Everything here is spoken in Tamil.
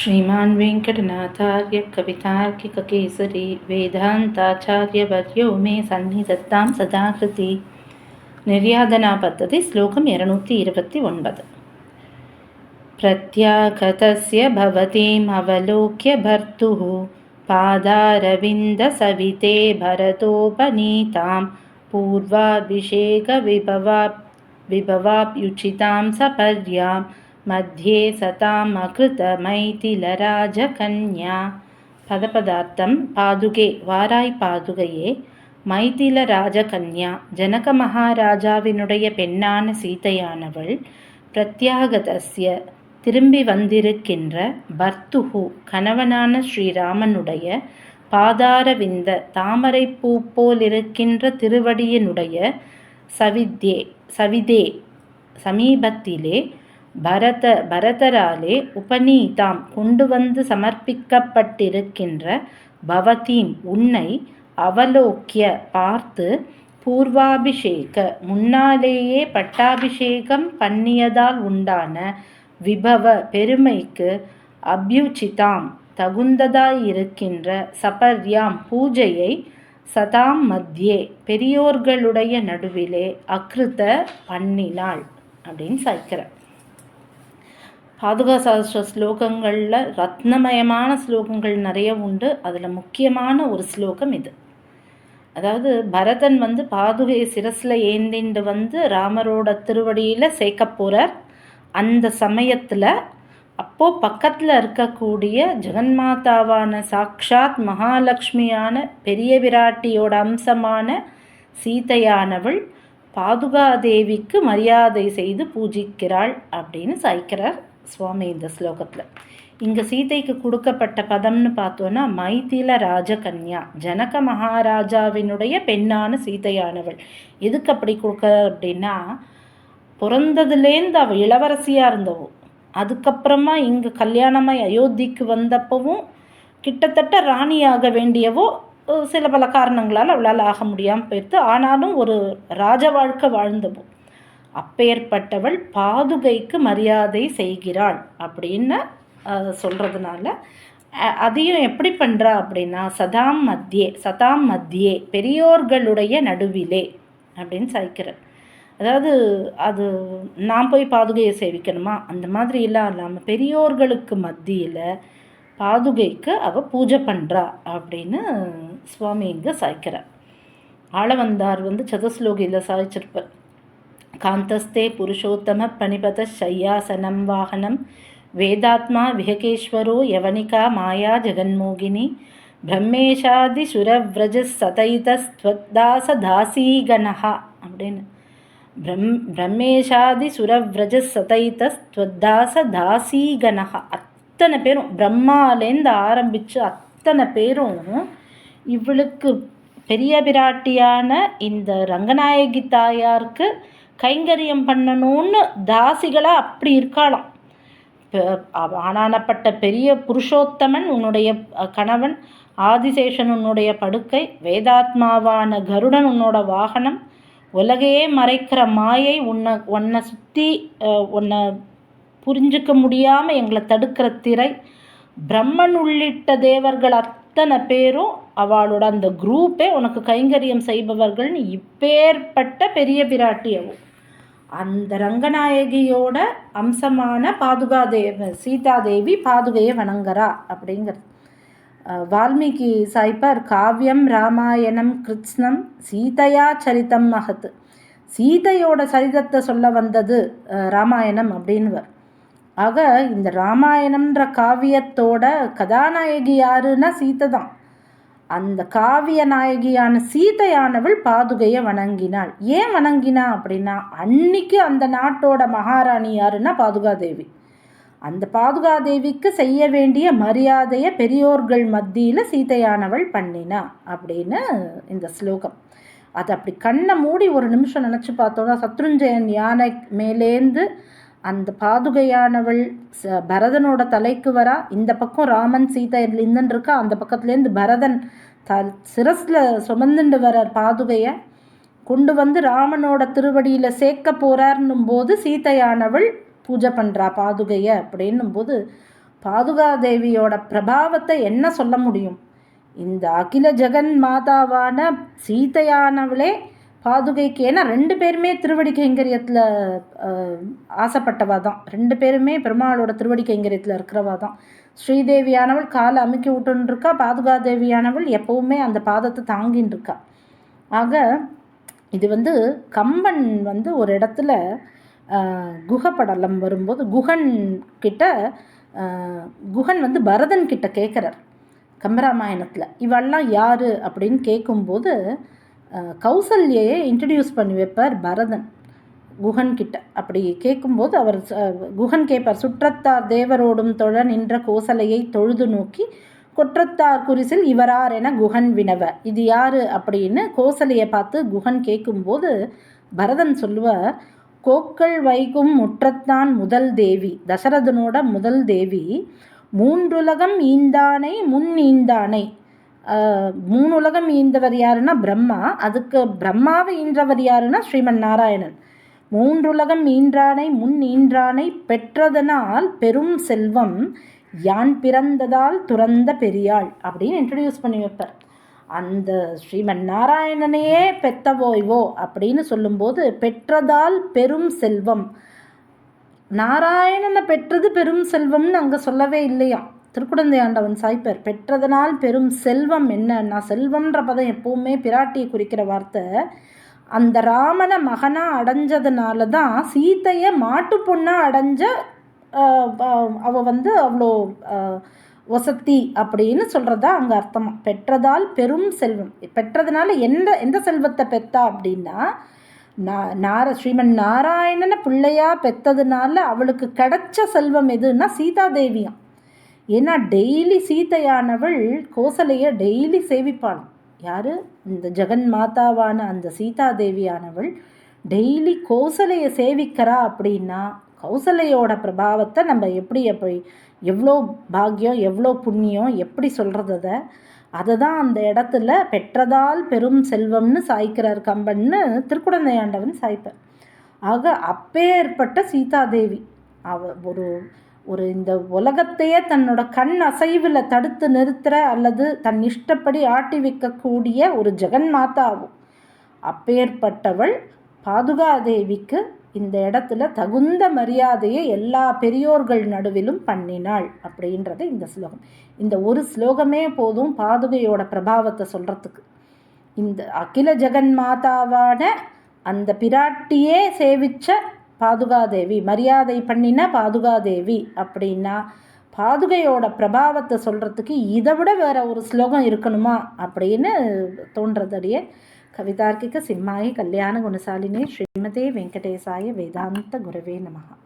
श्रीमान् वेङ्कटनाथार्य कवितार्किककेसरी वेदान्ताचार्यवर्यो मे सन्निधत्तां सदाकृति। निर्यादना पद्धति श्लोकं एरनूति इव प्रत्यागतस्य भवतीमवलोक्य भर्तुः पादारविन्दसविते भरतोपनीतां पूर्वाभिषेकविभवा विभवाप्युचितां सपर्यां मध्ये सताम् अकृतमैथिलराजकन्या பதபதார்த்தம் பாதுகே வாராய் பாதுகையே மைதில ராஜகன்யா ஜனக மகாராஜாவினுடைய பெண்ணான சீதையானவள் பிரத்யாகதஸ்ய திரும்பி வந்திருக்கின்ற பர்த்துஹு கணவனான ஸ்ரீராமனுடைய பாதாரவிந்த தாமரை பூ போலிருக்கின்ற திருவடியினுடைய சவித்யே சவிதே சமீபத்திலே பரத பரதராலே உபநீதாம் கொண்டு வந்து சமர்ப்பிக்கப்பட்டிருக்கின்ற பவதீம் உன்னை அவலோக்கிய பார்த்து பூர்வாபிஷேக முன்னாலேயே பட்டாபிஷேகம் பண்ணியதால் உண்டான விபவ பெருமைக்கு அபியுச்சிதாம் தகுந்ததாயிருக்கின்ற சபர்யாம் பூஜையை சதாம் மத்தியே பெரியோர்களுடைய நடுவிலே அக்ருத பண்ணினாள் அப்படின்னு சாய்க்கிறார். பாதுகா சாஸ்திர ஸ்லோகங்களில் ரத்னமயமான ஸ்லோகங்கள் நிறைய உண்டு. அதில் முக்கியமான ஒரு ஸ்லோகம் இது. அதாவது பரதன் வந்து பாதுகை சிரஸில் ஏந்திண்டு வந்து ராமரோட திருவடியில் சேர்க்க போகிறார் அந்த சமயத்தில் அப்போது பக்கத்தில் இருக்கக்கூடிய ஜெகன்மாதாவான சாக்ஷாத் மகாலட்சுமியான பெரிய விராட்டியோட அம்சமான சீதையானவள் பாதுகாதேவிக்கு மரியாதை செய்து பூஜிக்கிறாள் அப்படின்னு சாய்க்கிறார். சுவாமி இந்த ஸ்லோகத்தில். இங்கே சீதைக்கு கொடுக்கப்பட்ட பதம்னு பார்த்தோன்னா மைத்தில ராஜகன்யா ஜனக மகாராஜாவினுடைய பெண்ணான சீதையானவள். எதுக்கு அப்படி கொடுக்க அப்படின்னா பிறந்ததுலேருந்து அவள் இளவரசியாக இருந்தவோ. அதுக்கப்புறமா இங்கே கல்யாணமாய் அயோத்திக்கு வந்தப்பவும் கிட்டத்தட்ட ராணியாக வேண்டியவோ சில பல காரணங்களால் அவளால் ஆக முடியாமல் போயிடுது ஆனாலும் ஒரு ராஜ வாழ்க்கை வாழ்ந்தவோ. அப்பேற்பட்டவள் பாதுகைக்கு மரியாதை செய்கிறாள் அப்படின்னு சொல்கிறதுனால அதையும் எப்படி பண்ணுறா அப்படின்னா சதாம் மத்தியே சதாம் மத்தியே பெரியோர்களுடைய நடுவிலே அப்படின்னு சாய்க்கிறார். அதாவது அது நான் போய் பாதுகையை சேவிக்கணுமா? அந்த மாதிரி எல்லாம் இல்லாமல் பெரியோர்களுக்கு மத்தியில் பாதுகைக்கு அவள் பூஜை பண்ணுறா அப்படின்னு சுவாமி இங்கே சாய்க்கிறார். ஆளவந்தார் வந்து சதஸ்லோகியில் சாய்ச்சிருப்பார். காந்தஸ்தே புருஷோத்தம பணிபத சையாசனம் வாகனம் வேதாத்மா விஹகேஸ்வரோ யவனிகா மாயா ஜெகன்மோகினி பிரம்மேஷாதிசுரவ்ரஜ சதைதஸ்வத்தாசதாசீகணா அப்படின்னு। பிரம் பிரம்மேஷாதிசுரவ்ரஜ சதைதஸ்வத்தாசதாசீகணா அத்தனை பேரும் பிரம்மாலேருந்து ஆரம்பித்து அத்தனை பேரும் இவளுக்கு பெரிய பிராட்டியான இந்த ரங்கநாயகி தாயாருக்கு கைங்கரியம் பண்ணணும்னு தாசிகளாக அப்படி இருக்காளாம். ஆனானப்பட்ட பெரிய புருஷோத்தமன் உன்னுடைய கணவன் ஆதிசேஷன் உன்னுடைய படுக்கை வேதாத்மாவான கருடன் உன்னோட வாகனம் உலகையே மறைக்கிற மாயை உன்னை உன்னை சுற்றி உன்னை புரிஞ்சிக்க முடியாமல் எங்களை தடுக்கிற திரை பிரம்மன் உள்ளிட்ட தேவர்கள் அத்தனை பேரும் அவளோட அந்த குரூப்பே உனக்கு கைங்கரியம் செய்பவர்கள்னு இப்பேற்பட்ட பெரிய பிராட்டியவும் அந்த ரங்கநாயகியோட அம்சமான பாதுகாதேவ சீதாதேவி பாதுகையை வணங்குறா அப்படிங்கிறது. வால்மீகி சாய்ப்பார் காவியம் ராமாயணம் கிருஷ்ணம் சீதையா சரித்தம் மகத்து சீதையோட சரிதத்தை சொல்ல வந்தது ராமாயணம் அப்படின்வர் ஆக இந்த ராமாயணம்ன்ற காவியத்தோட கதாநாயகி யாருன்னா சீதை தான் அந்த காவிய நாயகியான சீதையானவள் பாதுகையை வணங்கினாள். ஏன் வணங்கினா அப்படின்னா அன்னைக்கு அந்த நாட்டோட மகாராணி யாருன்னா பாதுகாதேவி. அந்த பாதுகாதேவிக்கு செய்ய வேண்டிய மரியாதையை பெரியோர்கள் மத்தியில் சீதையானவள் பண்ணினா அப்படின்னு இந்த ஸ்லோகம். அது அப்படி கண்ணை மூடி ஒரு நிமிஷம் நினச்சி பார்த்தோன்னா சத்ருஞ்சயன் யானை மேலேந்து அந்த பாதுகையானவள் ச பரதனோட தலைக்கு வரா. இந்த பக்கம் ராமன் சீதை இருந்துன்னு இருக்கா. அந்த பக்கத்துலேருந்து பரதன் த சிரஸில் சுமந்துண்டு வர பாதுகையை. கொண்டு வந்து ராமனோட திருவடியில் சேர்க்க போகிறார்னும் போது சீதையானவள் பூஜை பண்ணுறா பாதுகையை அப்படின்னும் போது பாதுகாதேவியோட பிரபாவத்தை என்ன சொல்ல முடியும்? இந்த அகில ஜெகன் மாதாவான சீதையானவளே பாதுகைக்கு ஏன்னா ரெண்டு பேருமே திருவடி கைங்கரியத்தில் ஆசைப்பட்டவா தான். ரெண்டு பேருமே பெருமாளோட திருவடி கைங்கரியத்தில் இருக்கிறவா தான். ஸ்ரீதேவியானவள் காலை அமுக்கி விட்டுன்னு இருக்கா பாதுகாதேவியானவள் எப்போவுமே அந்த பாதத்தை தாங்கின்னு இருக்கா ஆக இது வந்து கம்பன் வந்து ஒரு இடத்துல குகப்படலம் வரும்போது குகன் கிட்ட குகன் வந்து பரதன் கிட்ட கேட்குறார் கம்பராமாயணத்தில். இவெல்லாம் யார் அப்படின்னு கேட்கும்போது கௌசல்யையை இன்ட்ரடியூஸ் பண்ணி வைப்பார் பரதன் குகன் கிட்ட அப்படி கேட்கும்போது அவர் குகன் கேட்பார் சுற்றத்தார் தேவரோடும் தொழ நின்ற கோசலையை தொழுது நோக்கி கொற்றத்தார் குறிசில் இவரார் என குகன் வினவ. இது யார்? அப்படின்னு கோசலையை பார்த்து குகன் கேட்கும்போது பரதன் சொல்லுவார் கோக்கள் வைகும் முற்றத்தான் முதல் தேவி தசரதனோட முதல் தேவி மூன்றுலகம் ஈந்தானை முன் ஈந்தானை மூணு உலகம் ஈந்தவர் யாருன்னா பிரம்மா. அதுக்கு பிரம்மாவை ஈன்றவர் யாருன்னா ஸ்ரீமன் நாராயணன். மூன்றுலகம் ஈன்றானை முன் ஈன்றானை பெற்றதனால் பெரும் செல்வம் யான் பிறந்ததால் துறந்த பெரியாள் அப்படின்னு இன்ட்ரடியூஸ் பண்ணி வைப்பார். அந்த ஸ்ரீமன் நாராயணனையே பெத்தவோய்வோ அப்படின்னு சொல்லும்போது பெற்றதால் பெரும் செல்வம். நாராயணனை பெற்றது பெரும் செல்வம்னு அங்கே சொல்லவே இல்லையா திருக்குடந்தை ஆண்டவன் சாய்ப்பர். பெற்றதனால் பெரும் செல்வம் என்னன்னா செல்வம்ன்ற பதம் எப்பவுமே பிராட்டியை குறிக்கிற வார்த்தை. அந்த ராமனை மகனாக அடைஞ்சதுனால தான் சீத்தையை மாட்டு பொண்ணாக அடைஞ்ச அவள் வந்து அவ்வளோ வசத்தி அப்படின்னு சொல்கிறதா அங்கே அர்த்தமாக பெற்றதால் பெரும் செல்வம். பெற்றதுனால எந்த எந்த செல்வத்தை பெத்தா அப்படின்னா நா நார ஸ்ரீமன் நாராயணனை பிள்ளையாக பெத்ததுனால அவளுக்கு கிடைச்ச செல்வம் எதுன்னா சீதாதேவியம் ஏன்னா டெய்லி சீத்தையானவள் கோசலையை டெய்லி சேவிப்பாள். யார்? இந்த ஜெகன் மாதாவான அந்த சீதாதேவியானவள். டெய்லி கோசலையை சேவிக்கிறா அப்படின்னா கௌசலையோட பிரபாவத்தை நம்ம எப்படி எப்படி எவ்வளோ பாக்கியம் எவ்வளோ புண்ணியம் எப்படி சொல்கிறத அதை? தான் அந்த இடத்துல பெற்றதால் பெரும் செல்வம்னு சாய்க்கிறார் கம்பன்னு திருக்குடந்தையாண்டவன் சாய்ப்பார். ஆக அப்பேற்பட்ட சீதாதேவி. அவ ஒரு ஒரு இந்த உலகத்தையே தன்னோட கண் அசைவில் தடுத்து நிறுத்துகிற அல்லது தன் இஷ்டப்படி ஆட்டி வைக்கக்கூடிய ஒரு ஜெகன் மாதாவும் அப்பேற்பட்டவள் பாதுகாதேவிக்கு இந்த இடத்துல தகுந்த மரியாதையை எல்லா பெரியோர்கள் நடுவிலும் பண்ணினாள் அப்படின்றது இந்த ஸ்லோகம். இந்த ஒரு ஸ்லோகமே போதும் பாதுகையோட பிரபாவத்தை சொல்கிறதுக்கு இந்த அகில ஜெகன் மாதாவான அந்த பிராட்டியே சேவித்த பாதுகாதேவி மரியாதை பண்ணின பாதுகாதேவி அப்படின்னா பாதுகையோட பிரபாவத்தை சொல்கிறதுக்கு இதை விட வேற ஒரு ஸ்லோகம் இருக்கணுமா அப்படின்னு தோன்றதடியே கவிதார்க்கிக சிம்மாயி கல்யாண குணசாலினி ஸ்ரீமதே வெங்கடேசாய வேதாந்த குரவே நமகா